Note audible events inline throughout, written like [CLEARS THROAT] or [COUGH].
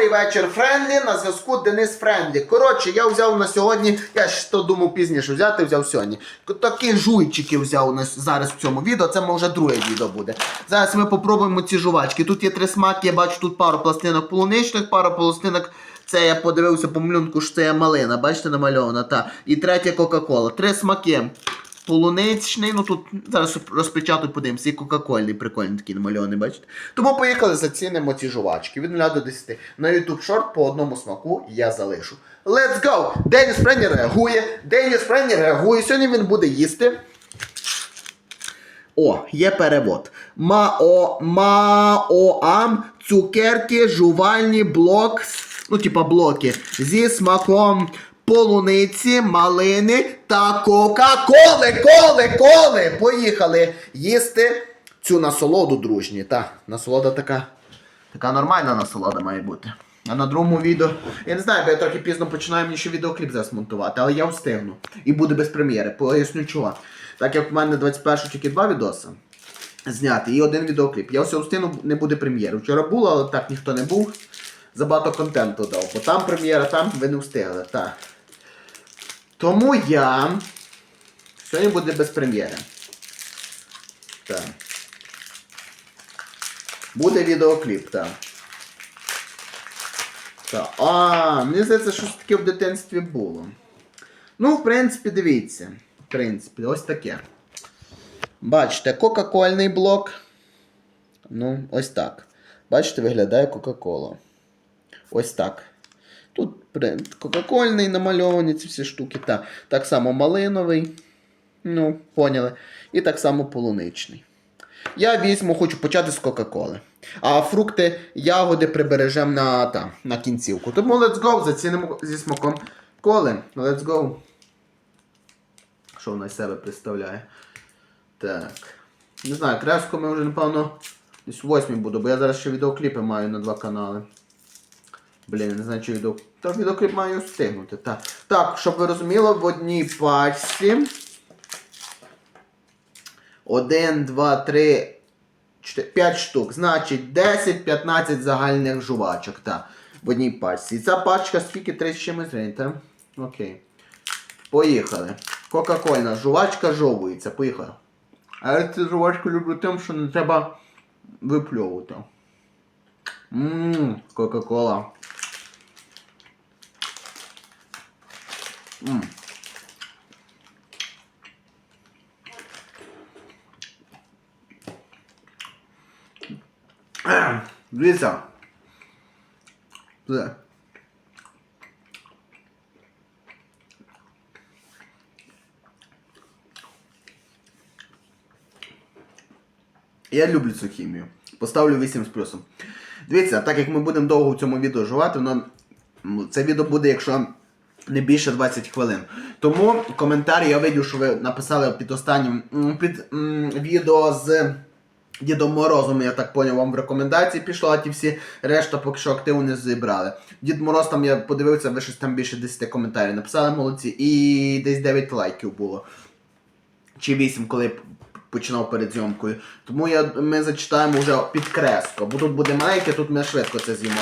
Добрий вечір, Френдлі. На зв'язку Денис Френдлі. Коротше, я взяв на сьогодні, я ж то думав пізніше взяти, взяв сьогодні. Такі жуйчики взяв на, зараз в цьому відео, це може друге відео буде. Зараз ми попробуємо ці жувачки. Тут є три смаки, я бачу тут пару пластинок полуничних, пару пластинок. Це я подивився по малюнку, що це є малина, бачите, намальована, та. І третя Кока-Кола. Три смаки. Полуничний, ну тут зараз розпечатую, подивимося, і Кока-Кольний, прикольний такий намальований, бачите? Тому поїхали, зацінимо ці жувачки від 0 до 10. На YouTube Short по одному смаку я залишу. Let's go! Деніс Френні реагує, Деніс Френні реагує, сьогодні він буде їсти. О, є перевод. Мао, маоам, цукерки, жувальні блок, ну, типа блоки, зі смаком полуниці, малини та кока-коли, коли, коли. Поїхали їсти цю насолоду дружні. Та, насолода така, така нормальна насолода має бути. А на другому відео. Я не знаю, бо я трохи пізно починаю мені ще відеокліп зараз монтувати, але я встигну. І буде без прем'єри. Поясню чого. Так як в мене 21 тільки два відоси зняти і один відеокліп. Я все встигну, не буде прем'єри. Вчора було, але так ніхто не був. Забагато контенту дав. Бо там прем'єра, там ви не встигли. Так. Тому я. Сьогодні буде без прем'єри. Так. Буде відеокліп, так. Так. А, мені здається, щось таке в дитинстві було. Ну, в принципі, дивіться. В принципі, ось таке. Бачите, кока-кольний блок. Ну, ось так. Бачите, виглядає Кока-Кола. Ось так. Тут при- кока-кольний намальовані ці всі штуки. Так, так само малиновий. Ну, поняли. І так само полуничний. Я візьму, хочу почати з Кока-Коли. А фрукти, ягоди прибережемо на, та, на кінцівку. Тому let's go, зацінимо зі смаком коли. Let's go. Що вона з себе представляє? Так. Не знаю, креску ми вже, напевно, десь восьмій буду, бо я зараз ще відеокліпи маю на два канали. Блін, не знаю, чи відео. Та відеокліп маю встигнути. Так, так щоб ви розуміли, в одній пачці. Один, два, три, чотири, п'ять штук. Значить 10-15 загальних жувачок. Так, в одній пачці. І ця пачка скільки 30 чимось гривень, так? Окей. Поїхали. Кока-кольна жувачка жовується. Поїхали. А я цю жувачку люблю тим, що не треба випльовувати. Ммм, Кока-кола. Ех, Дивіться. Я люблю цю хімію. Поставлю 8 з плюсом. Дивіться, так як ми будемо довго в цьому відео жувати, воно це відео буде, якщо не більше 20 хвилин. Тому коментарі я видів, що ви написали під останнім під м, відео з Дідом Морозом, я так поняв, вам в рекомендації пішло, а ті всі решта поки що активно не зібрали. Дід Мороз там я подивився, ви щось там більше 10 коментарів написали молодці, і десь 9 лайків було. Чи 8, коли починав перед зйомкою. Тому я, ми зачитаємо вже підкресло. Бо тут буде маленьке, тут ми швидко це з'їмо.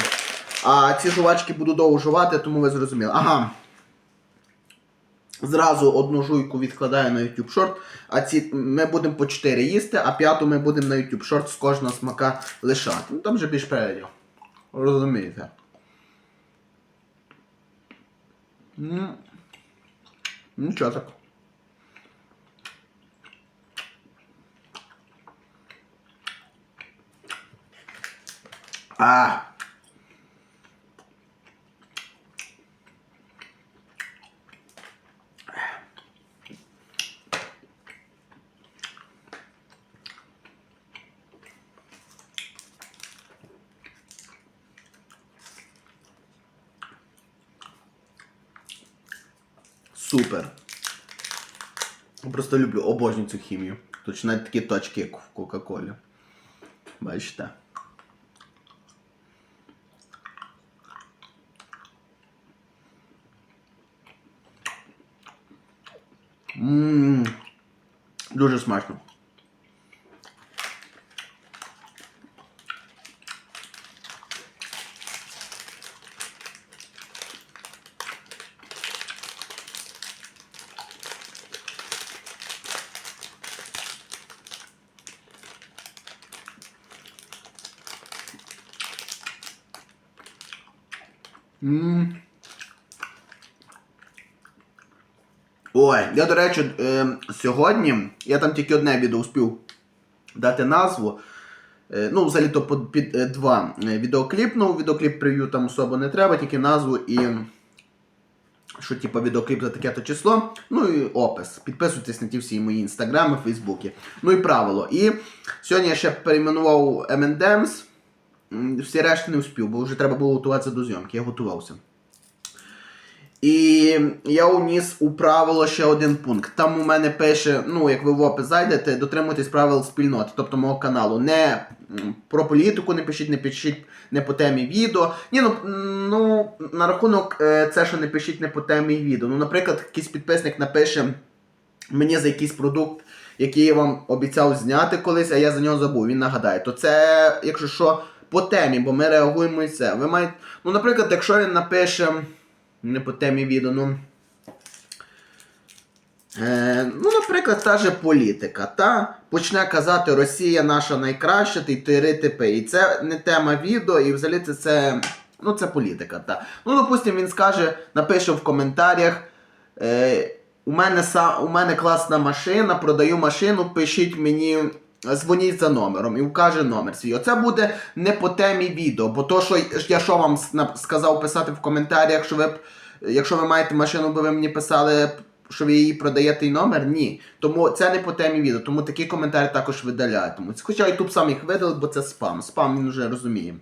А ці жувачки буду довго жувати, тому ви зрозуміли. Ага. Зразу одну жуйку відкладаю на YouTube Short, а ці ми будемо по 4 їсти, а п'яту ми будемо на YouTube Short з кожного смака лишати. Ну там вже більш переділ. Розумієте. М. Нічого так. А. Просто люблю, обожнюю цю хімію. Тут ж навіть такі точки, як в Кока-Колі. Бачите? Ммм. Дуже смачно. Ой, я, до речі, е, сьогодні я там тільки одне відео успів дати назву. Е, ну, взагалі то під, під е, два е, відеокліп. Ну, відеокліп прев'ю там особо не треба, тільки назву і. Що, типу, відеокліп за таке-то число. Ну і опис. Підписуйтесь на ті всі мої інстаграми, фейсбуки. Ну і правило. І сьогодні я ще перейменував M&M's. Всі решти не успів, бо вже треба було готуватися до зйомки. Я готувався. І я уніс у правило ще один пункт. Там у мене пише, ну, як ви в опис зайдете, дотримуйтесь правил спільноти, тобто мого каналу. Не про політику не пишіть, не пишіть не по темі відео. Ні, ну, ну на рахунок е, це, що не пишіть не по темі відео. Ну, наприклад, якийсь підписник напише мені за якийсь продукт, який я вам обіцяв зняти колись, а я за нього забув, він нагадає. То це, якщо що, по темі, бо ми реагуємо і це. Ви маєте. Ну, наприклад, якщо він напише. Не по темі відео, ну. Е, ну, наприклад, та же політика, та почне казати Росія наша найкраща, ти тири типи. І це не тема відео, і взагалі це, це, ну, це політика. Та. Ну, допустим, він скаже, напише в коментарях. Е, у, мене, у мене класна машина, продаю машину, пишіть мені. Дзвоніть за номером і вкаже номер свій. Оце буде не по темі відео, бо то, що я що вам сказав писати в коментарях, що ви якщо ви маєте машину, бо ви мені писали, що ви її продаєте і номер, ні. Тому це не по темі відео, тому такі коментарі також видаляють. Хоча YouTube сам їх видалив, бо це спам. Спам він вже розуміє.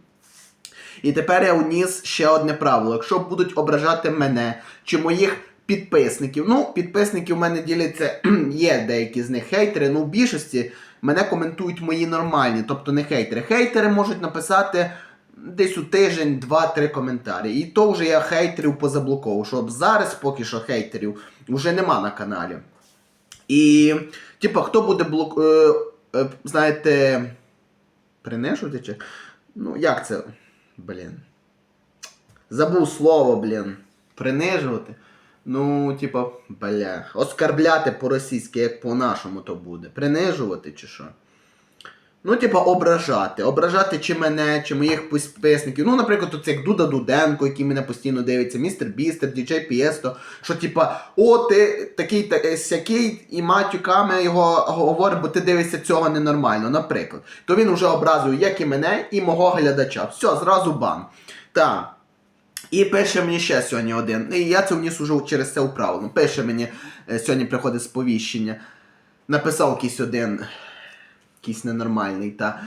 І тепер я уніс ще одне правило. Якщо будуть ображати мене чи моїх підписників, ну, підписники у мене діляться, [CLEARS THROAT] є деякі з них хейтери, ну в більшості мене коментують мої нормальні, тобто не хейтери. Хейтери можуть написати десь у тиждень, два-три коментарі. І то вже я хейтерів позаблоковував, щоб зараз поки що хейтерів вже нема на каналі. І, типа, хто буде блок... Е, е, знаєте, принижувати чи? Ну, як це? Блін. Забув слово, блін. Принижувати. Ну, типа, бля. Оскарбляти по-російськи, як по-нашому то буде. Принижувати чи що? Ну, типа, ображати. Ображати чи мене, чи моїх підписників. Ну, наприклад, оце як Дуда Дуденко, який мене постійно дивиться, містер Бістер, діджей Пієсто, що типа, о, ти такий та, е, сякий, і матюками його говорить, бо ти дивишся цього ненормально, наприклад. То він вже образує як і мене, і мого глядача. Все, зразу бан. Так. І пише мені ще сьогодні один. І я це вніс уже через це управлено. Пише мені е, сьогодні приходить сповіщення. Написав якийсь один. Якийсь ненормальний. Та.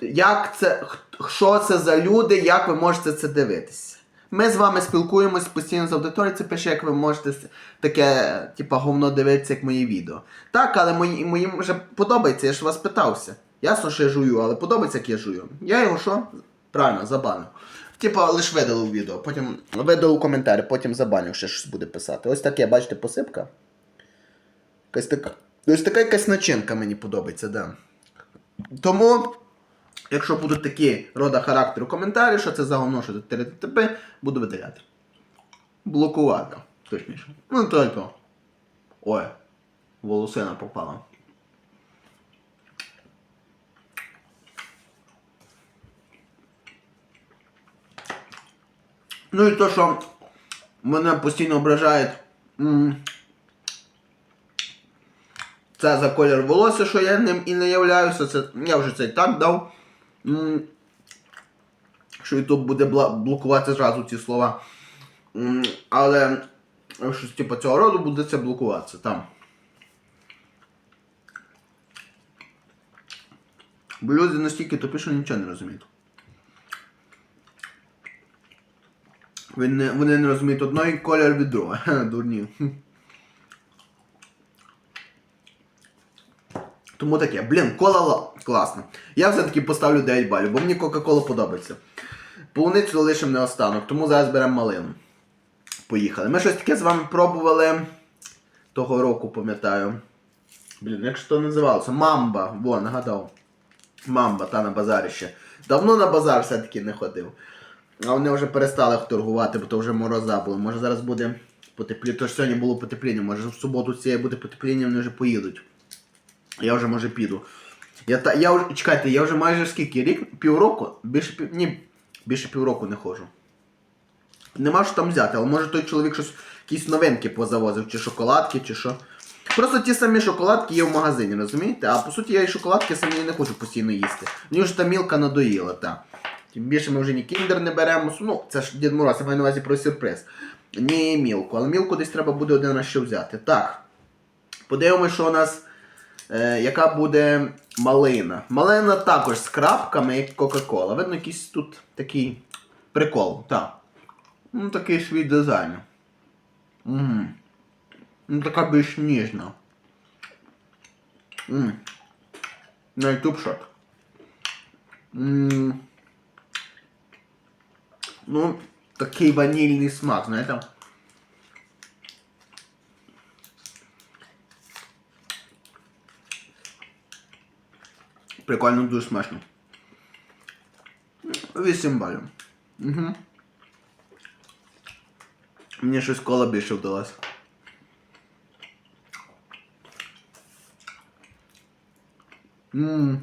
Як це, що це за люди, як ви можете це дивитися? Ми з вами спілкуємось постійно з аудиторією, це пише, як ви можете таке, типа, говно дивитися, як мої відео. Так, але мої, моїм вже подобається, я ж вас питався. Ясно, що я жую, але подобається, як я жую. Я його що? Правильно, забанив. Типа, лиш видалив відео, потім видалив коментарі, потім забанив, ще щось буде писати. Ось таке, бачите, посипка. Якась така. Ось така якась начинка мені подобається, да. Тому, якщо будуть такі рода характеру коментарі, що це за говно, що це ТТП, буду видаляти. Блокувати, точніше. Ну, то й то. Ой, волосина попала. Ну і то, що мене постійно ображають. Це за колір волосся, що я ним і не являюся. Це, я вже це і так дав. Що YouTube буде блокувати зразу ці слова. Але щось типу цього роду буде це блокуватися там. Бо люди настільки тупі, що нічого не розуміють. Не, вони не розуміють одної колір від другого. [LAUGHS] Дурні. Тому таке, блін, кола ла- класна. Я все-таки поставлю 9 балів, бо мені Кока-Кола подобається. Полуницю залишимо не останок, тому зараз беремо малину. Поїхали. Ми щось таке з вами пробували того року, пам'ятаю. Блін, як ж то називалося? Мамба. Во, нагадав. Мамба, та на базарі ще. Давно на базар все-таки не ходив. А вони вже перестали торгувати, бо то вже мороза були. Може зараз буде потепління. Тож сьогодні було потепління, може в суботу цієї буде потепління, вони вже поїдуть. Я вже може піду. Я, та, я чекайте, я вже майже скільки? Рік? Півроку? Більше пів. Ні, більше півроку не ходжу. Нема що там взяти, але може той чоловік щось, якісь новинки позавозив, чи шоколадки, чи що. Просто ті самі шоколадки є в магазині, розумієте? А по суті я і шоколадки самі не хочу постійно їсти. Мені вже та мілка надоїла, та. Тим більше ми вже ні кіндер не беремо. Ну, це ж Дід Мороз, я маю на увазі про сюрприз. Ні мілку, але мілку десь треба буде один раз ще взяти. Так. Подивимось, що у нас. Е, яка буде малина. Малина також з крапками, як Кока-Кола. Видно, якийсь тут такий прикол. Так. Ну, такий свій дизайн. Угу. Ну, така більш ніжна. На YouTube шот. Ммм. Ну, такий ванільний смак, знаєте? Прикольно, дуже смачно. 8 балів. Угу. Мені щось кола більше вдалося. Ммм.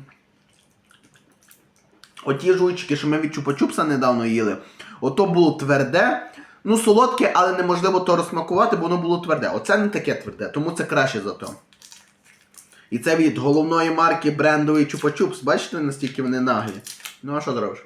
Оті жуйчики, що ми від чупа-чупса недавно їли, ото було тверде. Ну, солодке, але неможливо то розсмакувати, бо воно було тверде. Оце не таке тверде, тому це краще за то. І це від головної марки брендовий чупа-чупс. Бачите, настільки вони наглі? Ну а що зробиш?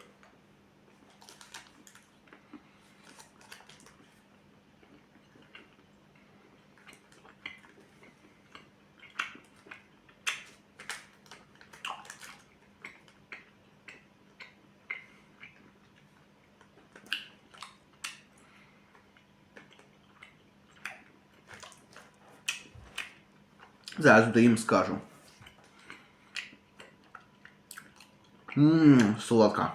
Зараз їм скажу. Ммм, солодка.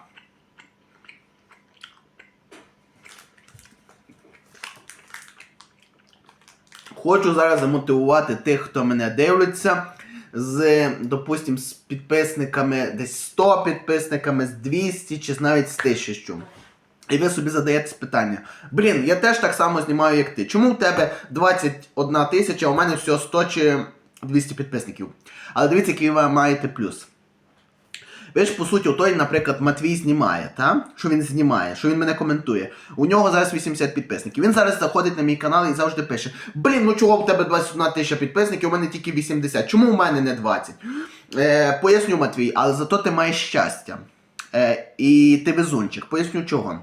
Хочу зараз замотивувати тих, хто мене дивиться. З, допустим, з підписниками десь 100 підписниками, з 200 чи навіть з 1000. І ви собі задаєте питання. Блін, я теж так само знімаю, як ти. Чому в тебе 21 тисяча, а у мене всього 100 чи 200 підписників? Але дивіться, який ви маєте плюс. Ви ж, по суті, той, наприклад, Матвій знімає, та? що він знімає, що він мене коментує. У нього зараз 80 підписників. Він зараз заходить на мій канал і завжди пише: Блін, ну чого в тебе 21 тисяча підписників, у мене тільки 80. Чому у мене не 20? Е, поясню, Матвій, але зато ти маєш щастя. Е, і ти везунчик. Поясню чого.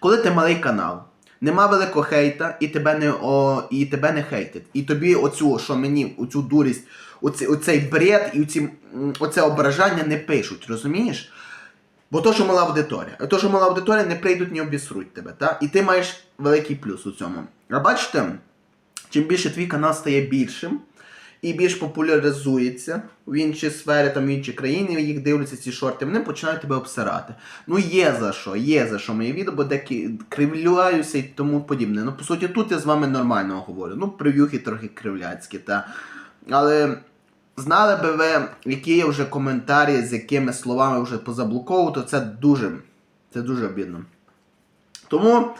Коли ти малий канал, нема великого хейта, і тебе не о, і тебе не хейтять. І тобі оцю, що мені, оцю дурість, оці, оцей бред і оці, оце ображання не пишуть, розумієш? Бо то, що мала аудиторія. А то, що мала аудиторія, не прийдуть, не обісруть тебе. Та? І ти маєш великий плюс у цьому. А бачите, чим більше твій канал стає більшим і більш популяризується в інші сфери, там в інші країни, їх дивляться ці шорти, вони починають тебе обсирати. Ну є за що, є за що мої відео, бо деякі кривляюся і тому подібне. Ну, по суті, тут я з вами нормально говорю. Ну, прев'юхи трохи кривляцькі, та. Але знали би ви, які є вже коментарі, з якими словами вже позаблоковував, то це дуже, це дуже обідно. Тому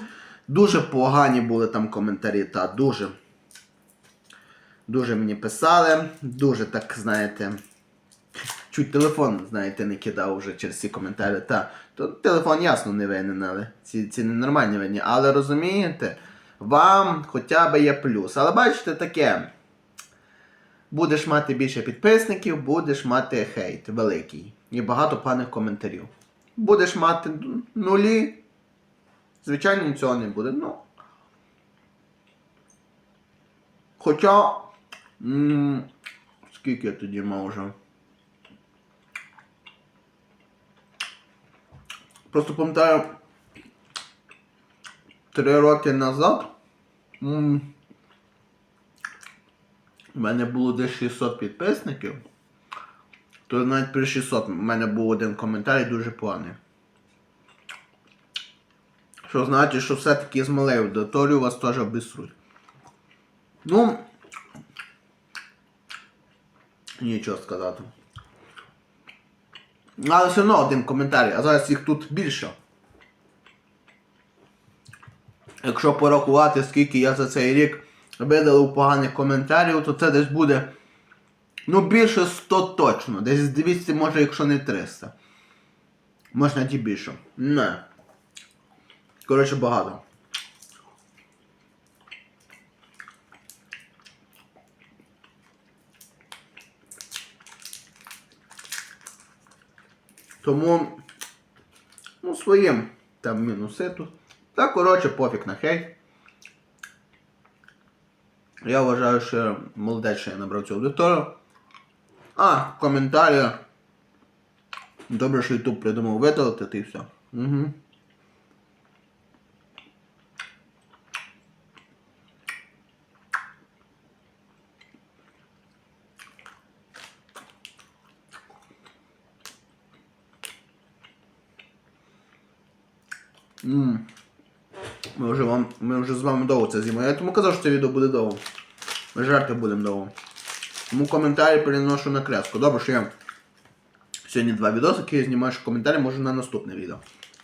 дуже погані були там коментарі, та дуже. Дуже мені писали, дуже так, знаєте, чуть телефон, знаєте, не кидав вже через ці коментарі. Та, то телефон ясно не винен, але ці, ці ненормальні винні. Але розумієте, вам хоча б є плюс. Але бачите, таке. Будеш мати більше підписників, будеш мати хейт великий. І багато поганих коментарів. Будеш мати нулі. Звичайно, нічого не буде. Ну. Хоча. Скільки я тоді мав вже? Просто пам'ятаю. Три роки назад. у мене було десь 600 підписників. То навіть при 600 у мене був один коментар дуже поганий. Що значить, що все-таки з малою аудиторією вас теж обісруть. Ну. Нічого сказати. Але все одно один коментар, а зараз їх тут більше. Якщо порахувати, скільки я за цей рік видалив поганих коментарів, то це десь буде. Ну, більше 100 точно. Десь 200, може, якщо не 300. Можна ті більше. Не. Коротше, багато. Тому, ну, своїм там мінуси тут. Та, коротше, пофіг на хейт. Я вважаю, що молодець, що я набрав цю аудиторію. А, коментарі. Добре, що YouTube придумав видалити і все. Угу. Ми вже вам. Ми вже з вами довго це з'їмо. Я тому казав, що це відео буде довго. Ми жарти будемо довго. Тому коментарі переношу на креску. Добре, що я сьогодні два відоси, які я знімаю, що коментарі можу на наступне відео.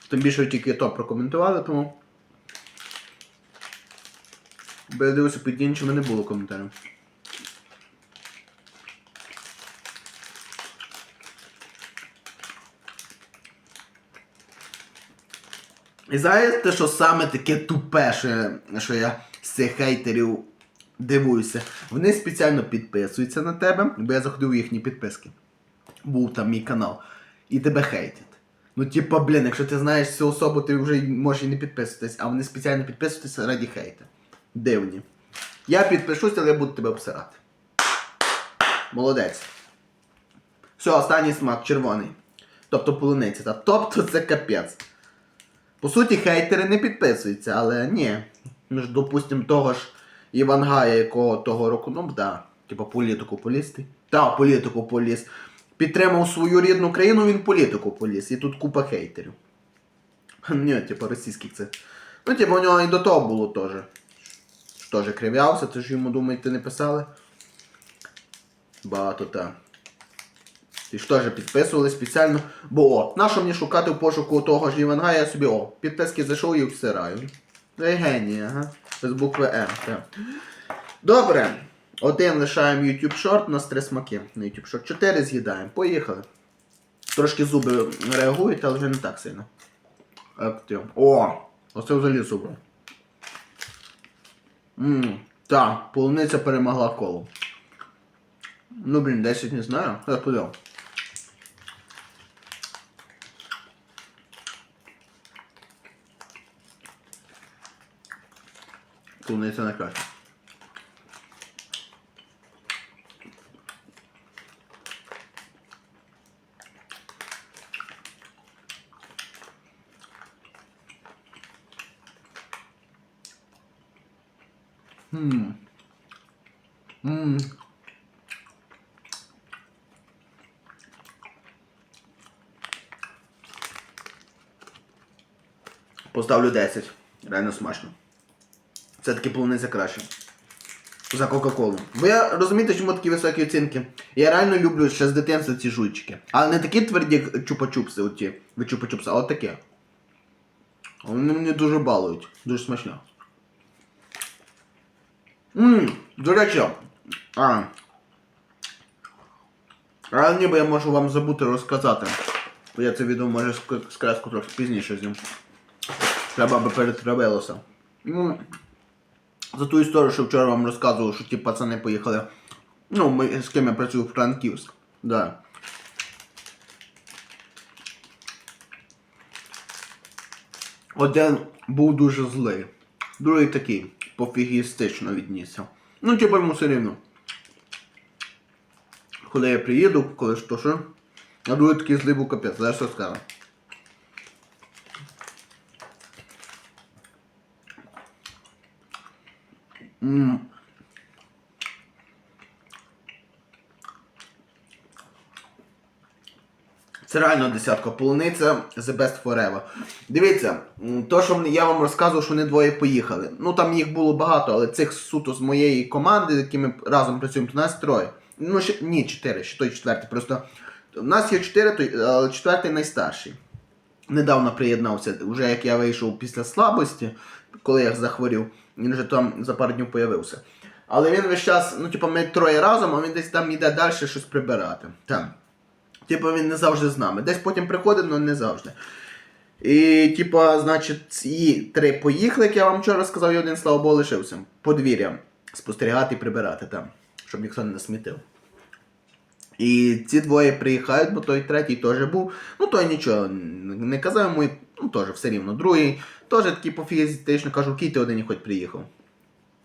Тим більше ви тільки то прокоментували, тому. Бо я дивився, під іншими не було коментарів. І знаєте, що саме таке тупе, що я, з цих хейтерів дивуюся. Вони спеціально підписуються на тебе, бо я заходив у їхні підписки. Був там мій канал. І тебе хейтять. Ну, типа, блін, якщо ти знаєш цю особу, ти вже можеш і не підписуватись, а вони спеціально підписуються раді хейта. Дивні. Я підпишусь, але я буду тебе обсирати. Молодець. Все, останній смак червоний. Тобто полуниця. Тобто це капець. По суті, хейтери не підписуються, але ні. Ну ж, допустим, того ж Івангая, якого того року, ну да, типа політику полізти. Та, політику поліз. Підтримав свою рідну країну, він політику поліз. І тут купа хейтерів. [LAUGHS] Ні, типа російських це. Ну, типа, у нього і до того було теж. Теж кривявся, це ж йому думаєте не писали. Багато так. Ти ж теж підписували спеціально. Бо о, нащо мені шукати в пошуку того ж Івангая, я собі о, підписки зайшов і всираю. Це геній, ага. Без букви М. Так. Добре. Один лишаємо YouTube Short, у нас три смаки на YouTube Short. Чотири з'їдаємо. Поїхали. Трошки зуби реагують, але вже не так сильно. Актив. О! Оце взагалі супер. Ммм, так, полуниця перемогла коло. Ну, блін, 10 не знаю. Я подав. Полуниця найкраще. Ммм. Ммм. Поставлю 10. Реально смачно. Все-таки полуниця краще. За Кока-Колу. Бо я розумієте, чому такі високі оцінки. Я реально люблю ще з дитинства ці жуйчики. Але не такі тверді чупа-чупси, оті, ви чупа-чупси, а от такі. Вони мені дуже балують. Дуже смачно. Ммм, до речі. А. А ніби я можу вам забути розказати. Бо я це відео може ск- скреску трохи пізніше знім. Треба би перетравилося. Ну, за ту історію, що вчора вам розказував, що ті пацани поїхали. Ну, ми, з ким я працюю в Франківськ. Да. Один був дуже злий. Другий такий пофігістично віднісся. Ну, типу йому все рівно. Коли я приїду, коли то що. А другий такий злий був капець, зараз що скажу. Це реально десятка полуниця The Best Forever. Дивіться, то, що я вам розказував, що вони двоє поїхали. Ну там їх було багато, але цих суто з моєї команди, з якими разом працюємо, то нас троє. Ну, ще, ні, чотири, ще той четвертий. Просто у нас є чотири, той, але четвертий найстарший. Недавно приєднався, вже як я вийшов після слабості, коли я захворів, він вже там за пару днів появився. Але він весь час, ну, типу, ми троє разом, а він десь там йде далі щось прибирати. Там. Типу він не завжди з нами. Десь потім приходить, але не завжди. І, типа, значить, ці три поїхали, як я вам вчора сказав, і один, слава Богу, лишився. Подвір'я спостерігати і прибирати там, щоб ніхто не насмітив. І ці двоє приїхають, бо той третій теж був. Ну той нічого не казав йому, ну теж все рівно. Другий теж такий пофігістично кажу, кій ти один хоч приїхав.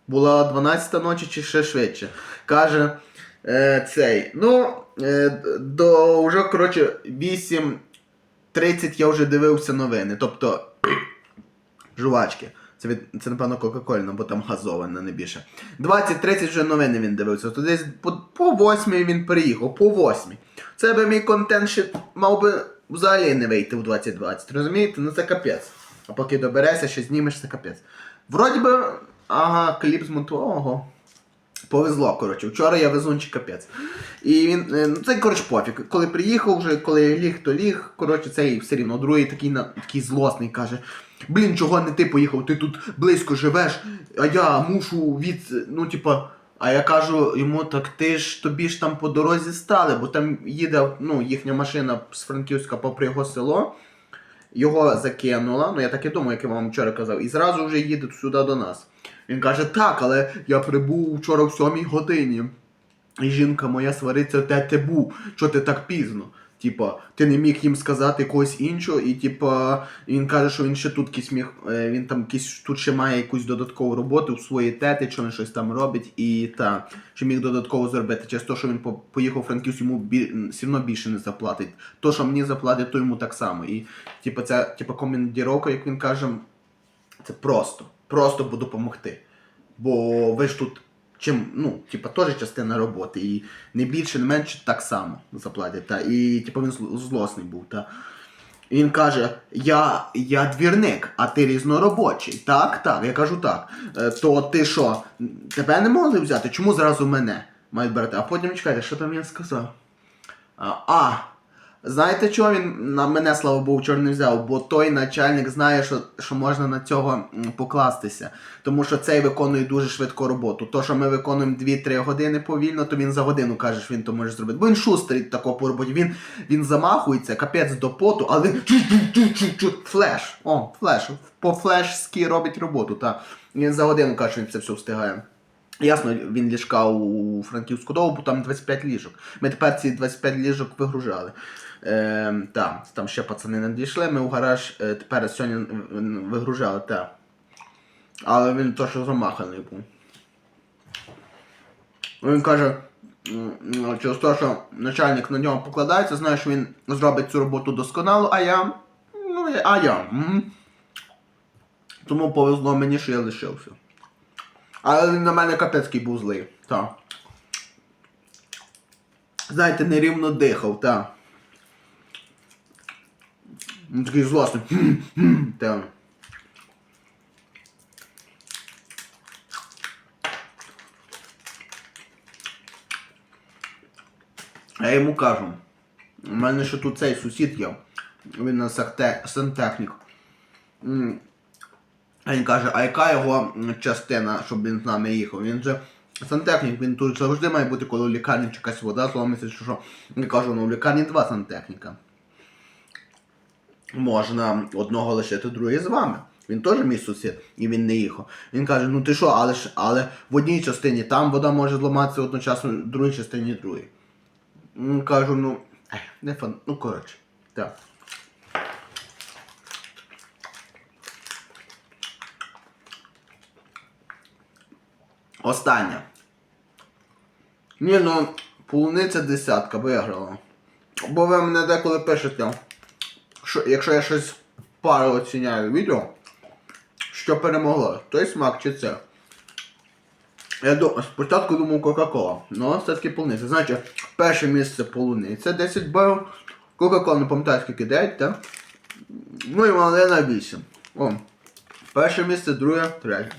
Була 12 ночі чи ще швидше. Каже е, цей. Ну, е, до вже, коротше, 8.30 я вже дивився новини. Тобто [CLEARS THROAT] жувачки. Це, від, це напевно, Кока-Кольна, бо там газована не більше. 20-30 вже новини він дивився. То десь по, по 8 він переїхав, по 8. Це би мій контент ще мав би взагалі не вийти в 2020. Розумієте? Ну це капець. А поки доберешся, ще знімеш, це капець. Вроді би, ага, кліп змонтував. Повезло, коротше. Вчора я везунчик капець. І він. е, Ну, це, коротше, пофіг. Коли приїхав вже, коли ліг, то ліг. Коротше, цей все рівно. Другий такий, такий злосний каже. Блін, чого не ти поїхав? Ти тут близько живеш, а я мушу від. Ну, типа. А я кажу йому, так ти ж тобі ж там по дорозі стали, бо там їде ну, їхня машина з Франківська попри його село. Його закинула, ну я так і думаю, як я вам вчора казав, і зразу вже їде сюди до нас. Він каже, так, але я прибув вчора в сьомій годині. І жінка моя свариться, де ти був, що ти так пізно. Типа, ти не міг їм сказати когось іншого, і типа, він каже, що він ще тут якийсь міг, е, він там якийсь тут ще має якусь додаткову роботу в своїй тети, що він щось там робить, і та, що міг додатково зробити. Через те, що він поїхав Франківськ, йому бі, все одно більше не заплатить. То, що мені заплатить, то йому так само. І типа, ця типа командіровка, як він каже, це просто. Просто буду допомогти. Бо ви ж тут чим, ну, типа, теж частина роботи. І не більше, не менше так само заплатять. Та. І типа він злосний був. Та. І він каже: я, я двірник, а ти різноробочий. Так, так. Я кажу так. «Е, То ти що, тебе не могли взяти? Чому зразу мене мають брати? А потім чекайте, що там він сказав? А знаєте, чого він на мене, слава Богу, не взяв? Бо той начальник знає, що, що можна на цього покластися. Тому що цей виконує дуже швидку роботу. То, що ми виконуємо 2-3 години повільно, то він за годину каже, що він то може зробити. Бо він шустрий тако по роботі. Він, він замахується, капець до поту, але флеш. О, флеш. По флешськи робить роботу. Та. Він за годину каже, що він це все встигає. Ясно, він ліжка у Франківську довгу, бо там 25 ліжок. Ми тепер ці 25 ліжок вигружали. Е, та, там ще пацани не дійшли, ми у гараж е, тепер сьогодні вигружали, та. Але він то, замаханий був. Він каже, через те, що начальник на нього покладається, знає, що він зробить цю роботу досконало, а я. Ну, а я. Тому повезло мені, що я лишився. Але на мене капецький був злий. Так. Знаєте, нерівно дихав, так. Він такий злосний. [CLEARS THROAT] Так. А я йому кажу, у мене ще тут цей сусід є. Він на сантехнік. А він каже, а яка його частина, щоб він з нами їхав? Він же сантехнік, він тут завжди має бути, коли в лікарні якась вода зломиться, чи що. Я кажу, ну в лікарні два сантехніка. Можна одного лишити, другий з вами. Він теж мій сусід, і він не їхав. Він каже, ну ти що, але але в одній частині там вода може зламатися одночасно, в другій частині другій. Кажу, ну, не фан, ну коротше, так. Остання. Ні, ну, полуниця десятка виграла. Бо ви мене деколи пишете, що якщо я щось пару оціняю відео, що перемогло, той смак чи це. Я дум, спочатку думав Кока-Кола, ну все-таки полуниця. Значить, перше місце полуниця 10 балів. Кока-Кола не пам'ятаю скільки 9, так? Ну і малина 8. О. Перше місце, друге, третє.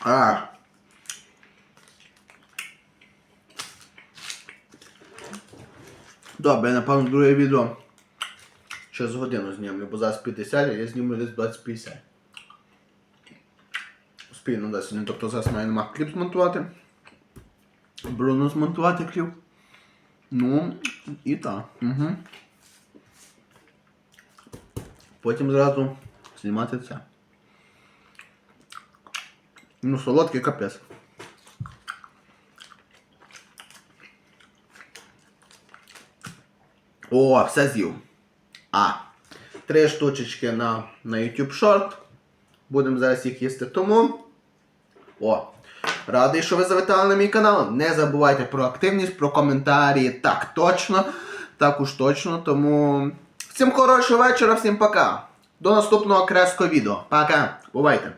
А. Добре, напевно, друге відео. Ще з годину знімлю, бо зараз 50, а я знімлю десь 20-50. Спільно да, сьогодні. Тобто зараз маю нема кліп змонтувати. Бруно змонтувати кліп. Ну, і так. Угу. Потім зразу знімати це. Ну, солодкий капець. О, все з'їв. А. Три штучечки на, на YouTube Short. Будемо зараз їх їсти. Тому. О. Радий, що ви завітали на мій канал. Не забувайте про активність, про коментарі. Так, точно. Так уж точно. Тому. Всім хорошого вечора, всім пока. До наступного креско відео. Пока. Бувайте.